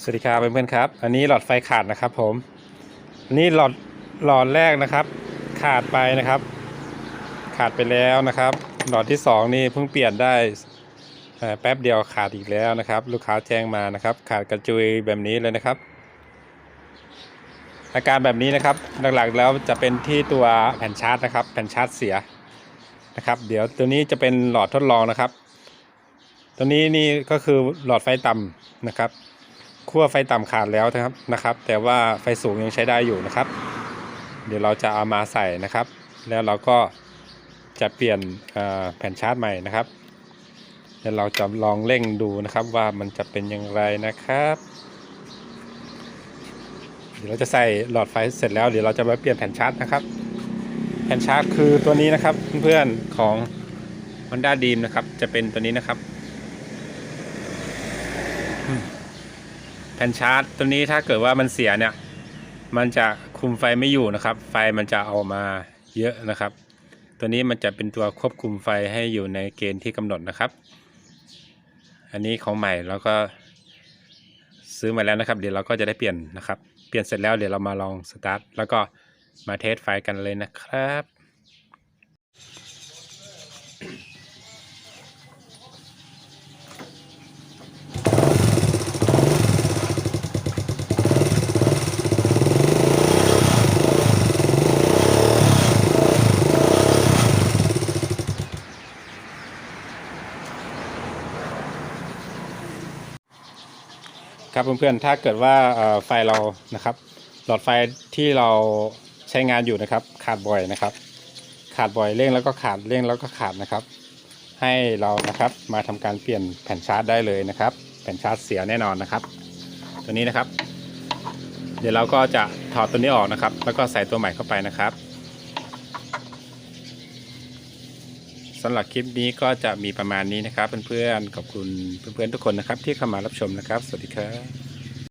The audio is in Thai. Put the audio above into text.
สวัสดีครับเพื่อนๆครับ อันนี้หลอดไฟขาดนะครับ ผมอันนี้หลอดหลอดแรกนะครับ ขาดไปนะครับ ขาดไปแล้วนะครับ หลอดที่สองนี่เพิ่งเปลี่ยนได้แป๊บเดียวขาดอีกแล้วนะครับ ลูกค้าแจ้งมานะครับ ขาดกระจุยแบบนี้เลยนะครับ อาการแบบนี้นะครับหลักๆแล้วจะเป็นที่ตัวแผ่นชาร์จนะครับ แผ่นชาร์จเสียนะครับ เดี๋ยวตัวนี้จะเป็นหลอดทดลองนะครับ ตัวนี้นี่ก็คือหลอดไฟต่ำนะครับ ขั้วไฟต่ำขาดแล้วนะครับนะครับ แต่ว่าไฟสูงยังใช้ได้อยู่นะครับ เดี๋ยวเราจะเอามาใส่นะครับ แล้วเราก็จะเปลี่ยนแผ่นชาร์จใหม่นะครับเดี๋ยวเราจะลองเร่งดูนะครับว่ามันจะเป็นอย่างไรนะครับเดี๋ยวเราจะใส่หลอดไฟเสร็จแล้วเดี๋ยวเราจะมาเปลี่ยนแผ่นชาร์จนะครับแผ่นชาร์จคือตัวนี้นะครับเพื่อนๆของ Honda d r e a m นะครับจะเป็นตัวนี้นะครับ แผ่นชาร์จตัวนี้ถ้าเกิดว่ามันเสียเนี่ย มันจะคุมไฟไม่อยู่นะครับ ไฟมันจะเอามาเยอะนะครับ ตัวนี้มันจะเป็นตัวควบคุมไฟให้อยู่ในเกณฑ์ที่กำหนดนะครับ อันนี้ของใหม่แล้วก็ซื้อมาแล้วนะครับ เดี๋ยวเราก็จะได้เปลี่ยนนะครับ เปลี่ยนเสร็จแล้วเดี๋ยวเรามาลองสตาร์ทแล้วก็มาเทสไฟกันเลยนะครับ ครับเพื่อนๆ ถ้าเกิดว่าไฟเรานะครับ หลอดไฟที่เราใช้งานอยู่นะครับ ขาดบ่อยนะครับ ขาดบ่อยเร่งแล้วก็ขาดเร่งแล้วก็ขาดนะครับ ให้เรานะครับมาทำการเปลี่ยนแผ่นชาร์จได้เลยนะครับ แผ่นชาร์จเสียแน่นอนนะครับ ตัวนี้นะครับ เดี๋ยวเราก็จะถอดตัวนี้ออกนะครับ แล้วก็ใส่ตัวใหม่เข้าไปนะครับ สำหรับคลิปนี้ก็จะมีประมาณนี้นะครับเพื่อนๆขอบคุณเพื่อนๆทุกคนนะครับที่เข้ามารับชมนะครับ สวัสดีครับ